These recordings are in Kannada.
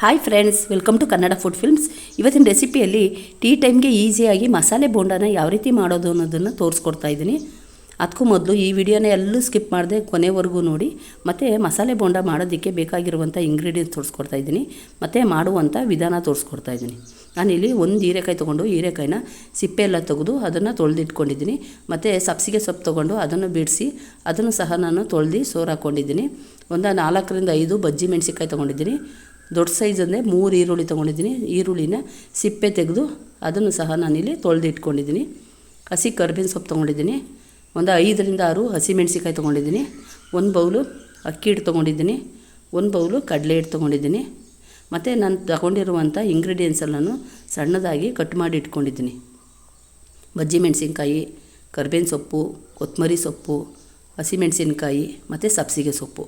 Hi friends welcome to Kannada food films ಇವತ್ತಿನ ರೆಸಿಪಿಯಲ್ಲಿ ಟೀ ಟೈಮ್ಗೆ ಈಸಿಯಾಗಿ ಮಸಾಲೆ ಬೋಂಡನ ಯಾವ ರೀತಿ ಮಾಡೋದು ಅನ್ನೋದನ್ನು ತೋರಿಸ್ಕೊಡ್ತಾ ಇದ್ದೀನಿ. ಅದಕ್ಕೂ ಮೊದಲು ಈ ವಿಡಿಯೋನ ಎಲ್ಲೂ ಸ್ಕಿಪ್ ಮಾಡದೆ ಕೊನೆವರೆಗೂ ನೋಡಿ. ಮತ್ತು ಮಸಾಲೆ ಬೋಂಡ ಮಾಡೋದಕ್ಕೆ ಬೇಕಾಗಿರುವಂಥ ಇಂಗ್ರೀಡಿಯೆಂಟ್ಸ್ ತೋರಿಸ್ಕೊಡ್ತಾ ಇದ್ದೀನಿ. ಮತ್ತು ಮಾಡುವಂಥ ವಿಧಾನ ತೋರಿಸ್ಕೊಡ್ತಾ ಇದ್ದೀನಿ. ನಾನಿಲ್ಲಿ ಒಂದು ಹೀರೆಕಾಯಿ ತೊಗೊಂಡು ಹೀರೆಕಾಯಿನ ಸಿಪ್ಪೆ ಎಲ್ಲ ತೆಗೆದು ಅದನ್ನು ತೊಳೆದಿಟ್ಕೊಂಡಿದ್ದೀನಿ. ಮತ್ತು ಸಬ್ಸಿಗೆ ಸೊಪ್ಪು ತೊಗೊಂಡು ಅದನ್ನು ಬಿಡಿಸಿ ಅದನ್ನು ಸಹ ನಾನು ತೊಳೆದು ಸೋರು ಹಾಕ್ಕೊಂಡಿದ್ದೀನಿ ಒಂದು ನಾಲ್ಕರಿಂದ ಐದು ಬಜ್ಜಿ ಮೆಣಸಿನ್ಕಾಯಿ ತೊಗೊಂಡಿದ್ದೀನಿ. ದೊಡ್ಡ ಸೈಜ್ ಅಂದರೆ ಮೂರು ಈರುಳ್ಳಿ ತೊಗೊಂಡಿದ್ದೀನಿ. ಈರುಳ್ಳಿನ ಸಿಪ್ಪೆ ತೆಗೆದು ಅದನ್ನು ಸಹ ನಾನಿಲ್ಲಿ ತೊಳೆದು ಇಟ್ಕೊಂಡಿದ್ದೀನಿ. ಹಸಿ ಕರ್ಬೇವಿನ ಸೊಪ್ಪು ತೊಗೊಂಡಿದ್ದೀನಿ. ಒಂದು ಐದರಿಂದ ಆರು ಹಸಿಮೆಣ್ಸಿಕಾಯಿ ತೊಗೊಂಡಿದ್ದೀನಿ. ಒಂದು ಬೌಲು ಅಕ್ಕಿ ಹಿಟ್ಟು ತೊಗೊಂಡಿದ್ದೀನಿ. ಒಂದು ಬೌಲು ಕಡಲೆ ಹಿಟ್ಟು ತೊಗೊಂಡಿದ್ದೀನಿ. ಮತ್ತು ನಾನು ತಗೊಂಡಿರುವಂಥ ಇಂಗ್ರೀಡಿಯೆಂಟ್ಸ್ ಎಲ್ಲನೂ ಸಣ್ಣದಾಗಿ ಕಟ್ ಮಾಡಿ ಇಟ್ಕೊಂಡಿದ್ದೀನಿ. ಬಜ್ಜಿ ಮೆಣಸಿನ್ಕಾಯಿ, ಕರ್ಬೇವಿನ ಸೊಪ್ಪು ಕೊತ್ತಂಬರಿ ಸೊಪ್ಪು ಹಸಿಮೆಣಸಿನ್ಕಾಯಿ ಮತ್ತು ಸಬ್ಸಿಗೆ ಸೊಪ್ಪು.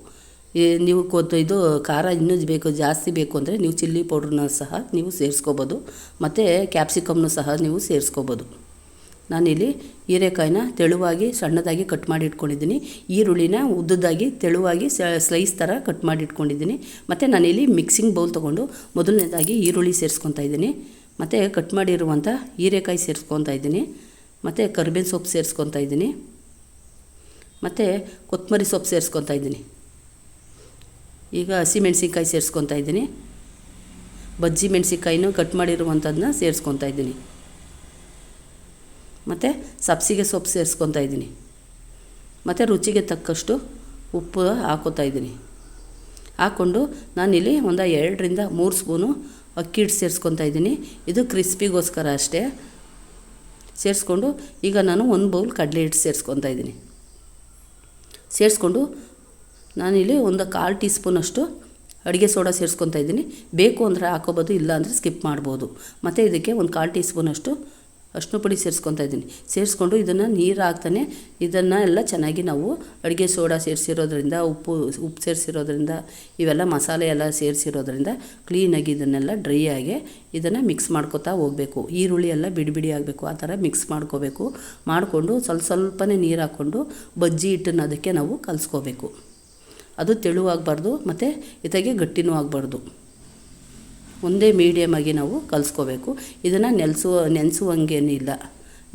ನೀವು ಕೊತ್ತು ಇದು ಖಾರ ಇನ್ನೂ ಬೇಕು, ಜಾಸ್ತಿ ಬೇಕು ಅಂದರೆ ನೀವು ಚಿಲ್ಲಿ ಪೌಡ್ರನ್ನ ಸಹ ನೀವು ಸೇರಿಸ್ಕೋಬೋದು. ಮತ್ತು ಕ್ಯಾಪ್ಸಿಕಮ್ನು ಸಹ ನೀವು ಸೇರಿಸ್ಕೋಬೋದು. ನಾನಿಲ್ಲಿ ಹೀರೆಕಾಯಿನ ತೆಳುವಾಗಿ ಸಣ್ಣದಾಗಿ ಕಟ್ ಮಾಡಿ ಇಟ್ಕೊಂಡಿದ್ದೀನಿ ಈರುಳ್ಳಿನ ಉದ್ದದಾಗಿ ತೆಳುವಾಗಿ ಸ್ಲೈಸ್ ಥರ ಕಟ್ ಮಾಡಿ ಇಟ್ಕೊಂಡಿದ್ದೀನಿ ಮತ್ತು ನಾನಿಲ್ಲಿ ಮಿಕ್ಸಿಂಗ್ ಬೌಲ್ ತೊಗೊಂಡು ಮೊದಲನೇದಾಗಿ ಈರುಳ್ಳಿ ಸೇರಿಸ್ಕೊತಾ ಇದ್ದೀನಿ. ಮತ್ತು ಕಟ್ ಮಾಡಿರುವಂಥ ಹೀರೆಕಾಯಿ ಸೇರಿಸ್ಕೊತಾ ಇದ್ದೀನಿ. ಮತ್ತು ಕರ್ಬೇವಿನ ಸೊಪ್ಪು ಸೇರಿಸ್ಕೊತಾ ಇದ್ದೀನಿ. ಮತ್ತು ಕೊತ್ತಂಬರಿ ಸೊಪ್ಪು ಸೇರಿಸ್ಕೊತಾ ಇದ್ದೀನಿ. ಈಗ ಹಸಿಮೆಣ್ಸಿನ್ಕಾಯಿ ಸೇರಿಸ್ಕೊತಾ ಇದ್ದೀನಿ. ಬಜ್ಜಿ ಮೆಣಸಿನ್ಕಾಯಿನೂ ಕಟ್ ಮಾಡಿರುವಂಥದ್ದನ್ನ ಸೇರಿಸ್ಕೊತಾ ಇದ್ದೀನಿ. ಮತ್ತು ಸಬ್ಸಿಗೆ ಸೊಪ್ಪು ಸೇರಿಸ್ಕೊತಾ ಇದ್ದೀನಿ. ಮತ್ತು ರುಚಿಗೆ ತಕ್ಕಷ್ಟು ಉಪ್ಪು ಹಾಕೋತಾ ಇದ್ದೀನಿ. ಹಾಕ್ಕೊಂಡು ನಾನಿಲ್ಲಿ ಒಂದು ಎರಡರಿಂದ ಮೂರು ಸ್ಪೂನು ಅಕ್ಕಿ ಹಿಟ್ಟು ಸೇರಿಸ್ಕೊತಾ ಇದ್ದೀನಿ. ಇದು ಕ್ರಿಸ್ಪಿಗೋಸ್ಕರ ಅಷ್ಟೇ. ಸೇರಿಸ್ಕೊಂಡು ಈಗ ನಾನು ಒಂದು ಬೌಲ್ ಕಡಲೆ ಹಿಟ್ಟು ಸೇರಿಸ್ಕೊತಾ ಇದ್ದೀನಿ. ಸೇರಿಸ್ಕೊಂಡು ನಾನಿಲ್ಲಿ ಒಂದು ಕಾಲು ಟೀ ಸ್ಪೂನಷ್ಟು ಅಡುಗೆ ಸೋಡಾ ಸೇರಿಸ್ಕೊತಾ ಇದ್ದೀನಿ. ಬೇಕು ಅಂದರೆ ಹಾಕೋಬೋದು, ಇಲ್ಲ ಅಂದರೆ ಸ್ಕಿಪ್ ಮಾಡ್ಬೋದು. ಮತ್ತು ಇದಕ್ಕೆ ಒಂದು ಕಾಲು ಟೀ ಸ್ಪೂನಷ್ಟು ಅಷ್ಟು ಪುಡಿ ಸೇರಿಸ್ಕೊತಾ ಇದ್ದೀನಿ. ಸೇರಿಸ್ಕೊಂಡು ಇದನ್ನು ನೀರು ಹಾಕ್ತಾನೆ, ಇದನ್ನು ಎಲ್ಲ ಚೆನ್ನಾಗಿ ನಾವು ಅಡುಗೆ ಸೋಡಾ ಸೇರಿಸಿರೋದ್ರಿಂದ, ಉಪ್ಪು ಉಪ್ಪು ಸೇರಿಸಿರೋದ್ರಿಂದ, ಇವೆಲ್ಲ ಮಸಾಲೆ ಎಲ್ಲ ಸೇರಿಸಿರೋದ್ರಿಂದ ಕ್ಲೀನಾಗಿ ಇದನ್ನೆಲ್ಲ ಡ್ರೈ ಆಗಿ ಇದನ್ನು ಮಿಕ್ಸ್ ಮಾಡ್ಕೋತಾ ಹೋಗಬೇಕು. ಈರುಳ್ಳಿ ಎಲ್ಲ ಬಿಡಿ ಬಿಡಿ ಆಗಬೇಕು, ಆ ಥರ ಮಿಕ್ಸ್ ಮಾಡ್ಕೋಬೇಕು. ಮಾಡಿಕೊಂಡು ಸ್ವಲ್ಪ ಸ್ವಲ್ಪನೇ ನೀರು ಹಾಕ್ಕೊಂಡು ಬಜ್ಜಿ ಹಿಟ್ಟನ್ನು ಅದಕ್ಕೆ ನಾವು ಕಲಿಸ್ಕೋಬೇಕು. ಅದು ತೆಳುವಾಗಬಾರ್ದು ಮತ್ತು ಇತ್ತಾಗೆ ಗಟ್ಟಿನೂ ಆಗಬಾರ್ದು. ಒಂದೇ ಮೀಡಿಯಮಾಗಿ ನಾವು ಕಲಿಸ್ಕೋಬೇಕು. ಇದನ್ನು ನೆಲೆಸುವ, ನೆನೆಸುವಂಗೇನಿಲ್ಲ.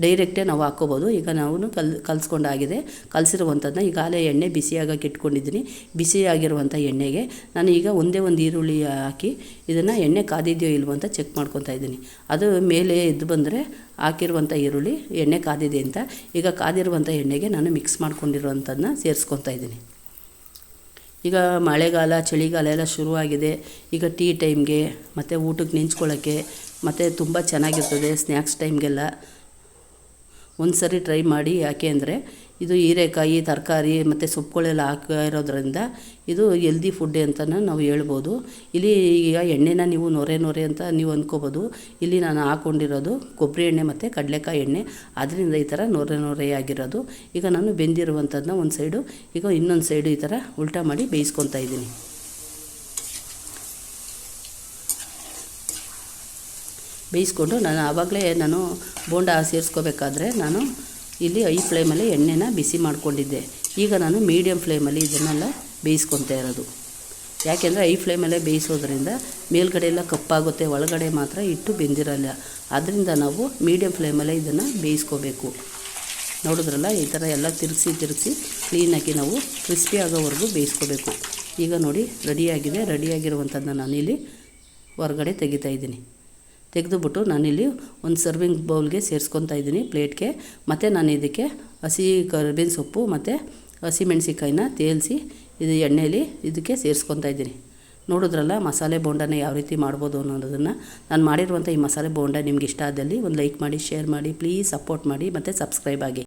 ಡೈರೆಕ್ಟೇ ನಾವು ಹಾಕ್ಕೋಬೋದು. ಈಗ ನಾವು ಕಲ್, ಕಲಿಸ್ಕೊಂಡಾಗಿದೆ. ಕಲಸಿರುವಂಥದ್ದನ್ನ ಈಗಾಗಲೇ ಎಣ್ಣೆ ಬಿಸಿಯಾಗಕ್ಕೆ ಇಟ್ಕೊಂಡಿದ್ದೀನಿ. ಬಿಸಿಯಾಗಿರುವಂಥ ಎಣ್ಣೆಗೆ ನಾನು ಈಗ ಒಂದೇ ಒಂದು ಈರುಳ್ಳಿ ಹಾಕಿ ಇದನ್ನು ಎಣ್ಣೆ ಕಾದಿದೆಯೋ ಇಲ್ವೋ ಅಂತ ಚೆಕ್ ಮಾಡ್ಕೊತಾ ಇದ್ದೀನಿ. ಅದು ಮೇಲೆ ಎದ್ದು ಬಂದರೆ ಹಾಕಿರುವಂಥ ಈರುಳ್ಳಿ ಎಣ್ಣೆ ಕಾದಿದೆ ಅಂತ. ಈಗ ಕಾದಿರುವಂಥ ಎಣ್ಣೆಗೆ ನಾನು ಮಿಕ್ಸ್ ಮಾಡ್ಕೊಂಡಿರುವಂಥದ್ದನ್ನ ಸೇರಿಸ್ಕೊತಾ ಇದ್ದೀನಿ. ಈಗ ಮಳೆಗಾಲ, ಚಳಿಗಾಲ ಎಲ್ಲ ಶುರುವಾಗಿದೆ. ಈಗ ಟೀ ಟೈಮ್ಗೆ, ಮತ್ತು ಊಟಕ್ಕೆ ನೆಂಚ್ಕೊಳ್ಳೋಕ್ಕೆ, ಮತ್ತು ತುಂಬ ಚೆನ್ನಾಗಿರ್ತದೆ ಸ್ನ್ಯಾಕ್ಸ್ ಟೈಮ್ಗೆಲ್ಲ. ಒಂದು ಸರಿ ಟ್ರೈ ಮಾಡಿ ಯಾಕೆ ಅಂದರೆ ಇದು ಹೀರೆಕಾಯಿ, ತರಕಾರಿ ಮತ್ತು ಸೊಪ್ಪುಗಳೆಲ್ಲ ಹಾಕಿರೋದ್ರಿಂದ ಇದು ಎಲ್ದಿ ಫುಡ್ ಅಂತಲೂ ನಾವು ಹೇಳ್ಬೋದು. ಇಲ್ಲಿ ಈಗ ಎಣ್ಣೆನ ನೀವು ನೊರೆ ನೊರೆ ಅಂತ ನೀವು ಅಂದ್ಕೋಬೋದು ಇಲ್ಲಿ ನಾನು ಹಾಕ್ಕೊಂಡಿರೋದು ಕೊಬ್ಬರಿ ಎಣ್ಣೆ ಮತ್ತು ಕಡಲೆಕಾಯಿ ಎಣ್ಣೆ. ಅದರಿಂದ ಈ ಥರ ನೊರೆ ನೊರೆ ಆಗಿರೋದು. ಈಗ ನಾನು ಬೆಂದಿರುವಂಥದ್ದನ್ನ ಒಂದು ಸೈಡು ಈಗ ಇನ್ನೊಂದು ಸೈಡು ಈ ಥರ ಉಲ್ಟಾ ಮಾಡಿ ಬೇಯಿಸ್ಕೊತಾ ಇದ್ದೀನಿ. ಬೇಯಿಸ್ಕೊಂಡು ನಾನು ಆವಾಗಲೇ ನಾನು ಬೋಂಡ ಸೇರಿಸ್ಕೋಬೇಕಾದ್ರೆ ನಾನು ಇಲ್ಲಿ ಐ ಫ್ಲೇಮಲ್ಲಿ ಎಣ್ಣೆನ ಬಿಸಿ ಮಾಡಿಕೊಂಡಿದ್ದೆ. ಈಗ ನಾನು ಮೀಡಿಯಮ್ ಫ್ಲೇಮಲ್ಲಿ ಇದನ್ನೆಲ್ಲ ಬೇಯಿಸ್ಕೊತಾ ಇರೋದು. ಯಾಕೆಂದರೆ ಐ ಫ್ಲೇಮಲ್ಲೇ ಬೇಯಿಸೋದ್ರಿಂದ ಮೇಲ್ಗಡೆ ಎಲ್ಲ ಕಪ್ಪಾಗುತ್ತೆ, ಒಳಗಡೆ ಮಾತ್ರ ಇಟ್ಟು ಬೆಂದಿರಲ್ಲ. ಆದ್ದರಿಂದ ನಾವು ಮೀಡಿಯಮ್ ಫ್ಲೇಮಲ್ಲೇ ಇದನ್ನು ಬೇಯಿಸ್ಕೋಬೇಕು. ನೋಡಿದ್ರಲ್ಲ, ಈ ಥರ ಎಲ್ಲ ತಿರುಗಿಸಿ ತಿರುಗಿಸಿ ಕ್ಲೀನಾಗಿ ನಾವು ಕ್ರಿಸ್ಪಿ ಆಗೋವರೆಗೂ ಬೇಯಿಸ್ಕೋಬೇಕು. ಈಗ ನೋಡಿ ರೆಡಿಯಾಗಿದೆ ರೆಡಿಯಾಗಿರುವಂಥದ್ದನ್ನ ನಾನಿಲ್ಲಿ ಹೊರಗಡೆ ತೆಗಿತಾ ಇದ್ದೀನಿ. ತೆಗೆದುಬಿಟ್ಟು ನಾನಿಲ್ಲಿ ಒಂದು ಸರ್ವಿಂಗ್ ಬೌಲ್ಗೆ ಸೇರಿಸ್ಕೊತಾ ಇದ್ದೀನಿ ಪ್ಲೇಟ್ಗೆ ಮತ್ತು ನಾನು ಇದಕ್ಕೆ ಹಸಿ ಕರ್ಬೇವಿನ ಸೊಪ್ಪು ಮತ್ತು ಹಸಿಮೆಣ್ಸಿಕಾಯಿನ ತೇಲಿಸಿ ಇದು ಎಣ್ಣೆಯಲ್ಲಿ ಇದಕ್ಕೆ ಸೇರಿಸ್ಕೊತಾ ಇದ್ದೀನಿ. ನೋಡಿದ್ರಲ್ಲ ಮಸಾಲೆ ಬೋಂಡನ ಯಾವ ರೀತಿ ಮಾಡ್ಬೋದು ಅನ್ನೋದನ್ನು. ನಾನು ಮಾಡಿರುವಂಥ ಈ ಮಸಾಲೆ ಬೋಂಡ ನಿಮ್ಗೆ ಇಷ್ಟ ಆದಲ್ಲಿ ಒಂದು ಲೈಕ್ ಮಾಡಿ ಶೇರ್ ಮಾಡಿ ಪ್ಲೀಸ್ ಸಪೋರ್ಟ್ ಮಾಡಿ ಮತ್ತು ಸಬ್ಸ್ಕ್ರೈಬ್ ಆಗಿ.